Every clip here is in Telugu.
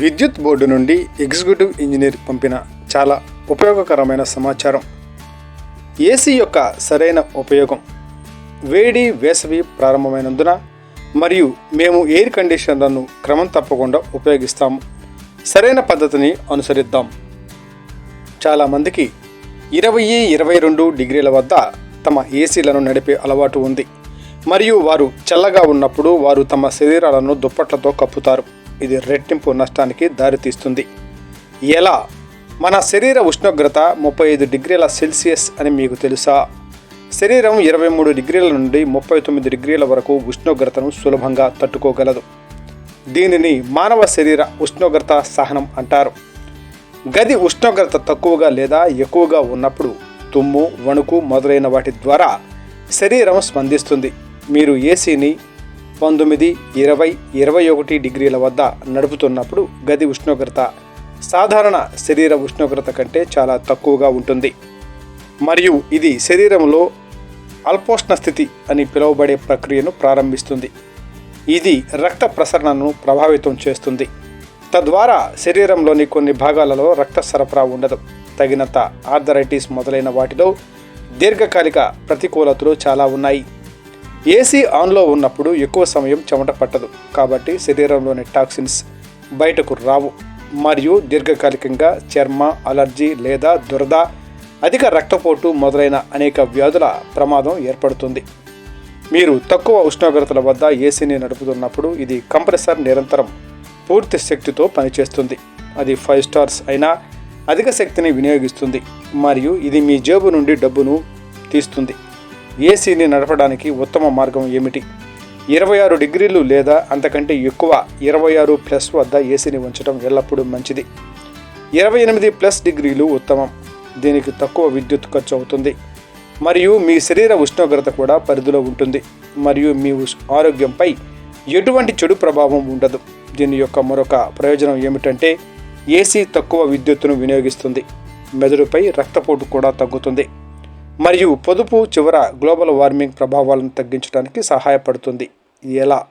విద్యుత్ బోర్డు నుండి ఎగ్జిక్యూటివ్ ఇంజనీర్ పంపిన చాలా ఉపయోగకరమైన సమాచారం. ఏసీ యొక్క సరైన ఉపయోగం. వేడి వేసవి ప్రారంభమైనందున మరియు మేము ఎయిర్ కండిషనర్లను క్రమం తప్పకుండా ఉపయోగిస్తాము. సరైన పద్ధతిని అనుసరిద్దాం. చాలామందికి ఇరవై ఇరవై రెండు డిగ్రీల వద్ద తమ ఏసీలను నడిపే అలవాటు ఉంది. మరియు వారు చల్లగా ఉన్నప్పుడు వారు తమ శరీరాలను దుప్పట్లతో కప్పుతారు. ఇది రెట్టింపు నష్టానికి దారితీస్తుంది. ఎలా? మన శరీర ఉష్ణోగ్రత ముప్పై ఐదు డిగ్రీల సెల్సియస్ అని మీకు తెలుసా? శరీరం ఇరవై మూడు డిగ్రీల నుండి ముప్పై తొమ్మిది డిగ్రీల వరకు ఉష్ణోగ్రతను సులభంగా తట్టుకోగలదు. దీనిని మానవ శరీర ఉష్ణోగ్రత సహనం అంటారు. గది ఉష్ణోగ్రత తక్కువగా లేదా ఎక్కువగా ఉన్నప్పుడు తుమ్ము వణుకు మొదలైన వాటి ద్వారా శరీరం స్పందిస్తుంది. మీరు ఏసీని పంతొమ్మిది ఇరవై ఇరవై ఒకటి డిగ్రీల వద్ద నడుపుతున్నప్పుడు గది ఉష్ణోగ్రత సాధారణ శరీర ఉష్ణోగ్రత కంటే చాలా తక్కువగా ఉంటుంది. మరియు ఇది శరీరంలో అల్పోష్ణ స్థితి అని పిలువబడే ప్రక్రియను ప్రారంభిస్తుంది. ఇది రక్త ప్రసరణను ప్రభావితం చేస్తుంది. తద్వారా శరీరంలోని కొన్ని భాగాలలో రక్త సరఫరా ఉండదు. తగినంత ఆర్థరైటిస్ మొదలైన వాటిలో దీర్ఘకాలిక ప్రతికూలతలు చాలా ఉన్నాయి. ఏసీ ఆన్లో ఉన్నప్పుడు ఎక్కువ సమయం చెమట పట్టదు. కాబట్టి శరీరంలోని టాక్సిన్స్ బయటకు రావు. మరియు దీర్ఘకాలికంగా చర్మ అలర్జీ లేదా దురద అధిక రక్తపోటు మొదలైన అనేక వ్యాధుల ప్రమాదం ఏర్పడుతుంది. మీరు తక్కువ ఉష్ణోగ్రతల వద్ద ఏసీని నడుపుతున్నప్పుడు ఇది కంప్రెసర్ నిరంతరం పూర్తి శక్తితో పనిచేస్తుంది. అది ఫైవ్ స్టార్స్ అయినా అధిక శక్తిని వినియోగిస్తుంది. మరియు ఇది మీ జేబు నుండి డబ్బును తీస్తుంది. ఏసీని నడపడానికి ఉత్తమ మార్గం ఏమిటి? ఇరవై ఆరు డిగ్రీలు లేదా అంతకంటే ఎక్కువ ఇరవై ఆరు ప్లస్ వద్ద ఏసీని ఉంచడం ఎల్లప్పుడూ మంచిది. ఇరవై ఎనిమిది ప్లస్ డిగ్రీలు ఉత్తమం. దీనికి తక్కువ విద్యుత్ ఖర్చు అవుతుంది. మరియు మీ శరీర ఉష్ణోగ్రత కూడా పరిధిలో ఉంటుంది. మరియు మీ ఉష్- ఆరోగ్యంపై ఎటువంటి చెడు ప్రభావం ఉండదు. దీని యొక్క మరొక ప్రయోజనం ఏమిటంటే ఏసీ తక్కువ విద్యుత్తును వినియోగిస్తుంది. మెదడుపై రక్తపోటు కూడా తగ్గుతుంది. మరియు పొదుపు చివర గ్లోబల్ వార్మింగ్ ప్రభావాలను తగ్గించడానికి సహాయపడుతుంది. ఎలా?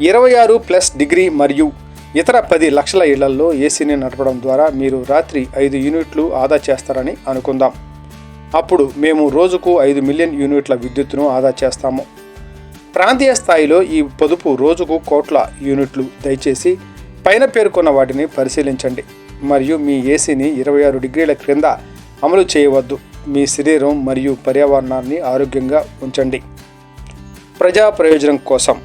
ఇరవై ఆరు ప్లస్ డిగ్రీ మరియు ఇతర పది లక్షల ఇళ్ళలో ఏసీని నడపడం ద్వారా మీరు రాత్రి ఐదు యూనిట్లు ఆదా చేస్తారని అనుకుందాం. అప్పుడు మేము రోజుకు ఐదు మిలియన్ యూనిట్ల విద్యుత్తును ఆదా చేస్తాము. ప్రాంతీయ స్థాయిలో ఈ పొదుపు రోజుకు కోట్ల యూనిట్లు. దయచేసి పైన పేర్కొన్న వాటిని పరిశీలించండి. మరియు మీ ఏసీని ఇరవై ఆరు డిగ్రీల క్రింద అమలు చేయవద్దు. మీ శరీరం మరియు పర్యావరణాన్ని ఆరోగ్యంగా ఉంచండి. ప్రజా ప్రయోజనం కోసం